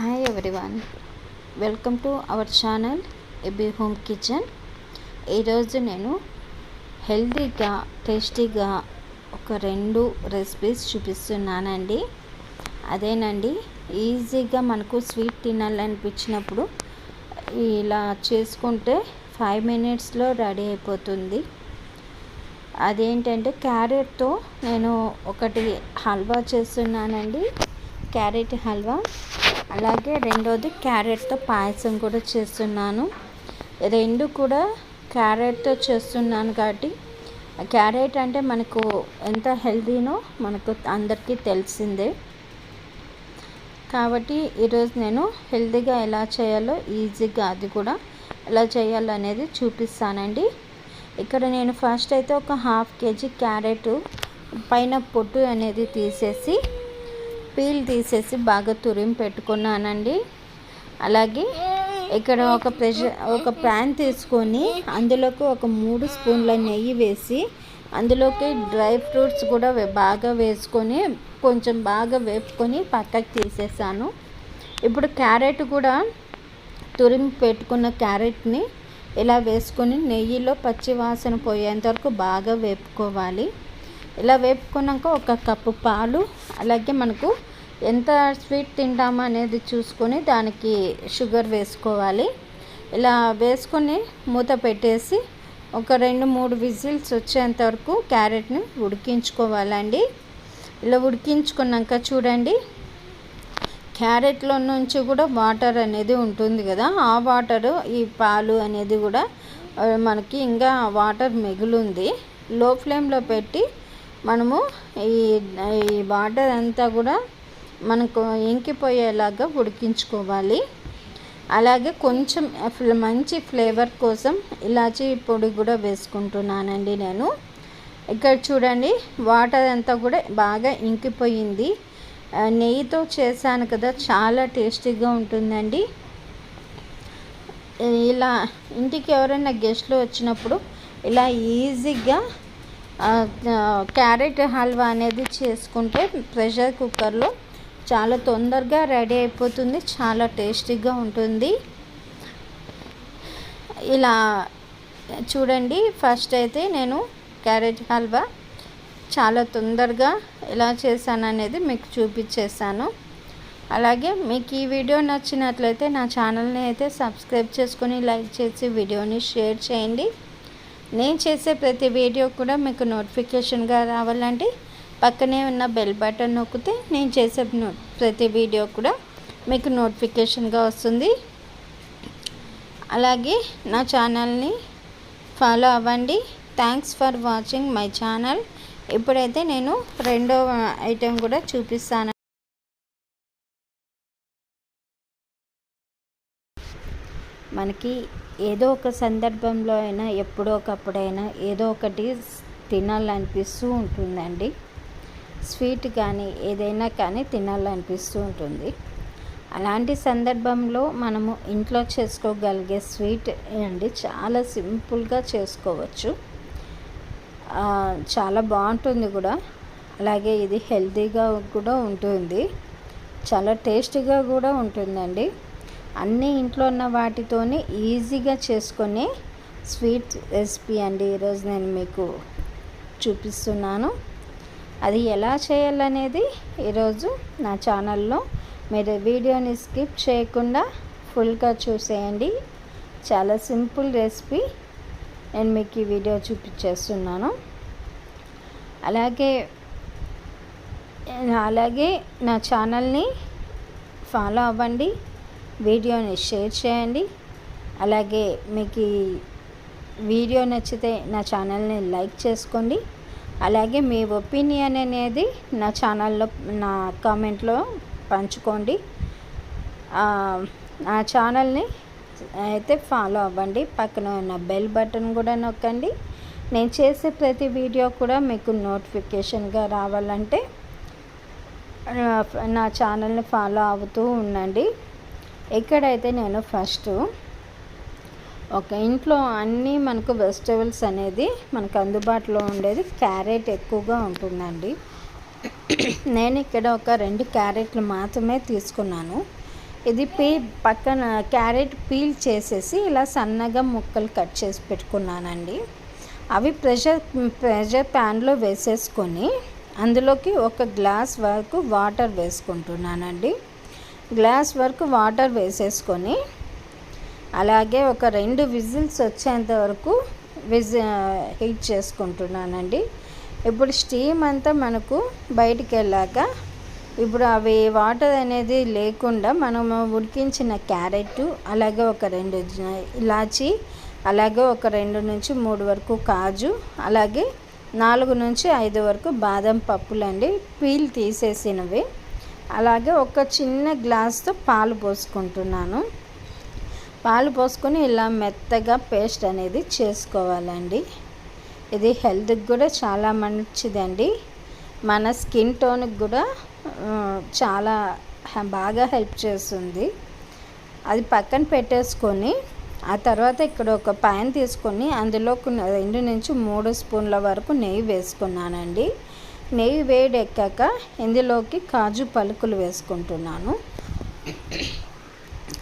Hi everyone welcome to our channel AB home kitchen ఈరోజు నేను హెల్తీగా టేస్టీగా ఒక రెండు రెసిపీస్ చూపిస్తున్నానండి. అదేనండి ఈజీగా మనకు స్వీట్ తినాలనిపించినప్పుడు ఇలా చేసుకుంటే ఫైవ్ మినిట్స్లో రెడీ అయిపోతుంది. అదేంటంటే క్యారెట్తో నేను ఒకటి హల్వా చేస్తున్నానండి. క్యారెట్ హల్వా. అలాగే రెండోది క్యారెట్తో పాయసం కూడా చేస్తున్నాను. రెండు కూడా క్యారెట్తో చేస్తున్నాను కాబట్టి క్యారెట్ అంటే మనకు ఎంత హెల్తీనో మనకు అందరికీ తెలిసిందే. కాబట్టి ఈరోజు నేను హెల్తీగా ఎలా చేయాలో ఈజీగా అది కూడా ఎలా చేయాలనేది చూపిస్తానండి. ఇక్కడ నేను ఫస్ట్ అయితే ఒక హాఫ్ కేజీ క్యారెట్ పైన పొట్టు అనేది తీసేసి పీల్ తీసేసి బాగా తురిమి పెట్టుకున్నానండి. అలాగే ఇక్కడ ఒక ప్రెషర్ ఒక ప్యాన్ తీసుకొని అందులోకి ఒక మూడు స్పూన్ల నెయ్యి వేసి అందులోకి డ్రై ఫ్రూట్స్ కూడా బాగా వేసుకొని కొంచెం బాగా వేపుకొని పక్కకి తీసేసాను. ఇప్పుడు క్యారెట్ కూడా తురిమి పెట్టుకున్న క్యారెట్ని ఇలా వేసుకొని నెయ్యిలో పచ్చి వాసన పోయేంత వరకు బాగా వేపుకోవాలి. ఇలా వేపుకున్నాక ఒక కప్పు పాలు అలాగే మనకు ఎంత స్వీట్ తింటామా అనేది చూసుకొని దానికి షుగర్ వేసుకోవాలి. ఇలా వేసుకొని మూత పెట్టేసి ఒక రెండు మూడు విజిల్స్ వచ్చేంత వరకు క్యారెట్ని ఉడికించుకోవాలండి. ఇలా ఉడికించుకున్నాక చూడండి క్యారెట్లో నుంచి కూడా వాటర్ అనేది ఉంటుంది కదా ఆ వాటర్ ఈ పాలు అనేది కూడా మనకి ఇంకా వాటర్ మిగులుంది. లో ఫ్లేమ్లో పెట్టి మనము ఈ ఈ వాటర్ అంతా కూడా మనకు ఇంకిపోయేలాగా ఉడికించుకోవాలి. అలాగే కొంచెం మంచి ఫ్లేవర్ కోసం ఇలాచీ పొడి కూడా వేసుకుంటున్నానండి నేను. ఇక్కడ చూడండి వాటర్ అంతా కూడా బాగా ఇంకిపోయింది. నెయ్యితో చేశాను కదా చాలా టేస్టీగా ఉంటుందండి. ఇలా ఇంటికి ఎవరైనా గెస్ట్లు వచ్చినప్పుడు ఇలా ఈజీగా క్యారెట్ హల్వా అనేది చేసుకుంటే ప్రెషర్ కుక్కర్లో చాలా తొందరగా రెడీ అయిపోతుంది చాలా టేస్టీగా ఉంటుంది. ఇలా చూడండి ఫస్ట్ అయితే నేను క్యారెట్ హల్వా చాలా తొందరగా ఎలా చేశాను అనేది మీకు చూపించేసాను అలాగే మీకు ఈ వీడియో నచ్చినట్లయితే నా ఛానల్ని అయితే సబ్స్క్రైబ్ చేసుకొని లైక్ చేసి వీడియోని షేర్ చేయండి. నేను చేసే ప్రతి వీడియో కూడా మీకు నోటిఫికేషన్గా రావాలంటే పక్కనే ఉన్న బెల్ బటన్ నొక్కితే నేను చేసే ప్రతి వీడియో కూడా మీకు నోటిఫికేషన్గా వస్తుంది. అలాగే నా ఛానల్ని ఫాలో అవ్వండి. Thanks for watching my channel ఇప్పుడైతే నేను రెండో ఐటెం కూడా చూపిస్తాను. మనకి ఏదో ఒక సందర్భంలో అయినా ఎప్పుడో ఒకప్పుడైనా ఏదో ఒకటి తినాలనిపిస్తూ ఉంటుందండి. స్వీట్ కానీ ఏదైనా కానీ తినాలనిపిస్తూ ఉంటుంది. అలాంటి సందర్భంలో మనము ఇంట్లో చేసుకోగలిగే స్వీట్ అండి చాలా సింపుల్గా చేసుకోవచ్చు. చాలా బాగుంటుంది కూడా. అలాగే ఇది హెల్తీగా కూడా ఉంటుంది. చాలా టేస్టీగా కూడా ఉంటుందండి. అన్నీ ఇంట్లో ఉన్న వాటితోనే ఈజీగా చేసుకునే స్వీట్ రెసిపీ అండి. ఈరోజు నేను మీకు చూపిస్తున్నాను. అది ఎలా చేయాలనేది ఈరోజు నా ఛానల్లో. మీరు వీడియోని స్కిప్ చేయకుండా ఫుల్గా చూసేయండి. చాలా సింపుల్ రెసిపీ. నేను మీకు ఈ వీడియో చూపించేస్తున్నాను. అలాగే అలాగే నా ఛానల్ని ఫాలో అవ్వండి. వీడియోని షేర్ చేయండి. అలాగే మీకు వీడియో నచ్చితే నా ఛానల్ని లైక్ చేసుకోండి. అలాగే మీ ఒపీనియన్ అనేది నా ఛానల్లో నా కామెంట్లో పంచుకోండి. నా ఛానల్ని అయితే ఫాలో అవ్వండి. పక్కన ఉన్న బెల్ బటన్ కూడా నొక్కండి. నేను చేసే ప్రతి వీడియో కూడా మీకు నోటిఫికేషన్గా రావాలంటే నా ఛానల్ని ఫాలో అవుతూ ఉండండి. ఇక్కడైతే నేను ఫస్ట్ ఒక ఇంట్లో అన్నీ మనకు వెజిటేబుల్స్ అనేది మనకు అందుబాటులో ఉండేది. క్యారెట్ ఎక్కువగా ఉంటుందండి. నేను ఇక్కడ ఒక రెండు క్యారెట్లు మాత్రమే తీసుకున్నాను. ఇది పీ పక్కన క్యారెట్ పీల్ చేసేసి ఇలా సన్నగా ముక్కలు కట్ చేసి పెట్టుకున్నానండి. అవి ప్రెషర్ ప్రెషర్ ప్యాన్లో వేసేసుకొని అందులోకి ఒక గ్లాస్ వరకు వాటర్ వేసుకుంటున్నానండి. గ్లాస్ వరకు వాటర్ వేసేసుకొని అలాగే ఒక రెండు విజిల్స్ వచ్చేంత వరకు విజి హీట్ చేసుకుంటున్నానండి. ఇప్పుడు స్టీమ్ అంతా మనకు బయటికి వెళ్ళాక ఇప్పుడు అవి వాటర్ అనేది లేకుండా మనము ఉడికించిన క్యారెట్ అలాగే ఒక రెండు ఇలాచి అలాగే ఒక రెండు నుంచి మూడు వరకు కాజు అలాగే నాలుగు నుంచి ఐదు వరకు బాదం పప్పులండి. పీల్ తీసేసినవి. అలాగే ఒక చిన్న గ్లాస్తో పాలు పోసుకుంటున్నాను. పాలు పోసుకొని ఇలా మెత్తగా పేస్ట్ అనేది చేసుకోవాలండి. ఇది హెల్త్కి కూడా చాలా మంచిదండి. మన స్కిన్ టోన్కి కూడా చాలా బాగా హెల్ప్ చేస్తుంది. అది పక్కన పెట్టేసుకొని ఆ తర్వాత ఇక్కడ ఒక ప్యాన్ తీసుకొని అందులో రెండు నుంచి మూడు స్పూన్ల వరకు నెయ్యి వేసుకున్నానండి. నెయ్యి వేడెక్కాక ఇందులోకి కాజు పలుకులు వేసుకుంటున్నాను.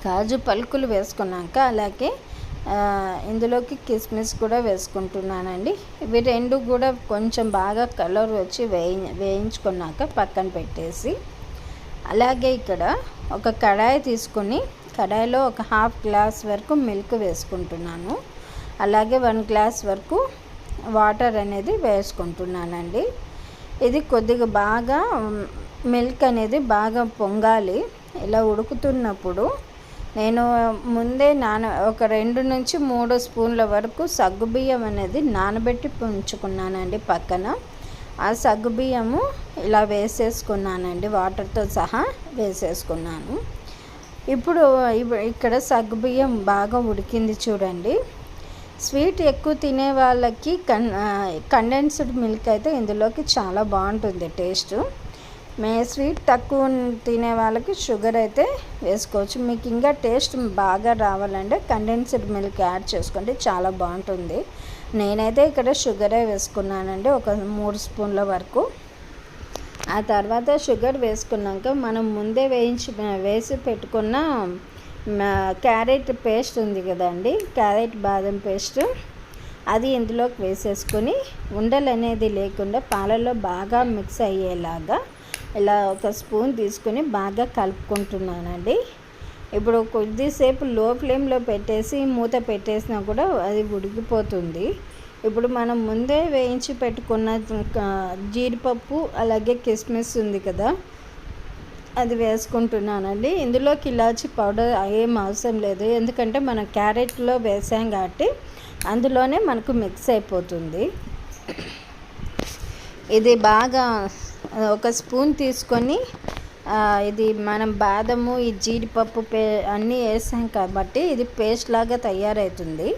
కాజు పలుకులు వేసుకున్నాక అలాగే ఇందులోకి కిస్మిస్ కూడా వేసుకుంటున్నానండి. ఇవి రెండు కూడా కొంచెం బాగా కలర్ వచ్చి వేయి వేయించుకున్నాక పక్కన పెట్టేసి అలాగే ఇక్కడ ఒక కడాయి తీసుకొని కడాయిలో ఒక హాఫ్ గ్లాస్ వరకు మిల్క్ వేసుకుంటున్నాను. అలాగే వన్ గ్లాస్ వరకు వాటర్ అనేది వేసుకుంటున్నానండి. ఇది కొద్దిగా బాగా మిల్క్ అనేది బాగా పొంగాలి. ఇలా ఉడుకుతున్నప్పుడు నేను ముందే నాన ఒక రెండు నుంచి మూడు స్పూన్ల వరకు సగ్గుబియ్యం అనేది నానబెట్టి ఉంచుకున్నానండి పక్కన. ఆ సగ్గుబియ్యము ఇలా వేసేసుకున్నానండి వాటర్తో సహా వేసేసుకున్నాను. ఇప్పుడు ఇక్కడ సగ్గుబియ్యం బాగా ఉడికింది చూడండి. స్వీట్ ఎక్కువ తినే వాళ్ళకి కన్ కండెన్స్డ్ మిల్క్ అయితే ఇందులోకి చాలా బాగుంటుంది టేస్ట్. మే స్వీట్ తక్కువ తినే వాళ్ళకి షుగర్ అయితే వేసుకోవచ్చు. మీకు ఇంకా టేస్ట్ బాగా రావాలంటే కండెన్స్డ్ మిల్క్ యాడ్ చేసుకోండి. చాలా బాగుంటుంది. నేనైతే ఇక్కడ షుగరే వేసుకున్నానండి ఒక మూడు స్పూన్ల వరకు. ఆ తర్వాత షుగర్ వేసుకున్నాక మనం ముందే వేయించి వేసి పెట్టుకున్న క్యారెట్ పేస్ట్ ఉంది కదండి క్యారెట్ బాదం పేస్ట్. అది ఇందులోకి వేసేసుకొని ఉండలు అనేది లేకుండా పాలలో బాగా మిక్స్ అయ్యేలాగా ఇలా ఒక స్పూన్ తీసుకొని బాగా కలుపుకుంటున్నానండి. ఇప్పుడు కొద్దిసేపు లో ఫ్లేమ్లో పెట్టేసి మూత పెట్టేసినా కూడా అది ఉడికిపోతుంది. ఇప్పుడు మనం ముందే వేయించి పెట్టుకున్న జీడిపప్పు అలాగే కిస్మిస్ ఉంది కదా అది వేసుకుంటున్నానండి. ఇందులోకి ఇలాచి పౌడర్ ఏం అవసరం లేదు. ఎందుకంటే మనం క్యారెట్లో వేసాం కాబట్టి అందులోనే మనకు మిక్స్ అయిపోతుంది. ఇది బాగా ఒక స్పూన్ తీసుకొని ఇది మనం బాదము ఈ జీడిపప్పు పే అన్నీ వేసాం కాబట్టి ఇది పేస్ట్ లాగా తయారవుతుంది.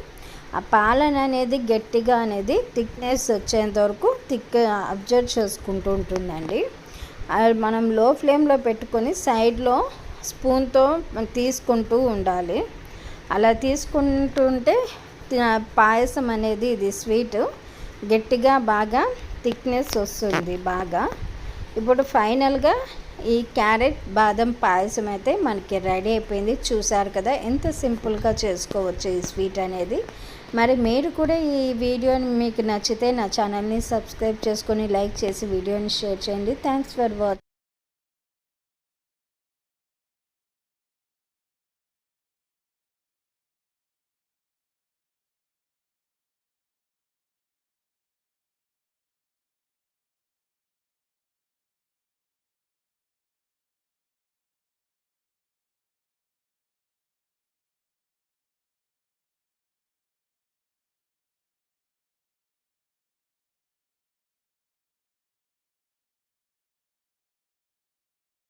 ఆ పాలన అనేది గట్టిగా అనేది థిక్నెస్ వచ్చేంత వరకు థిక్ అబ్జర్వ్ చేసుకుంటూ ఉంటుందండి. మనం లో ఫ్లేమ్లో పెట్టుకొని సైడ్లో స్పూన్తో తీసుకుంటూ ఉండాలి. అలా తీసుకుంటుంటే పాయసం అనేది ఇది స్వీట్ గట్టిగా బాగా థిక్నెస్ వస్తుంది బాగా. ఇప్పుడు ఫైనల్గా ఈ క్యారెట్ బాదం పాయసం అయితే మనకి రెడీ అయిపోయింది. చూసారు కదా ఎంత సింపుల్గా చేసుకోవచ్చు ఈ స్వీట్ అనేది. మరి మీరు కూడా ఈ వీడియోని మీకు నచ్చితే నా ఛానల్ని సబ్స్క్రైబ్ చేసుకొని లైక్ చేసి వీడియోని షేర్ చేయండి. Thanks for watch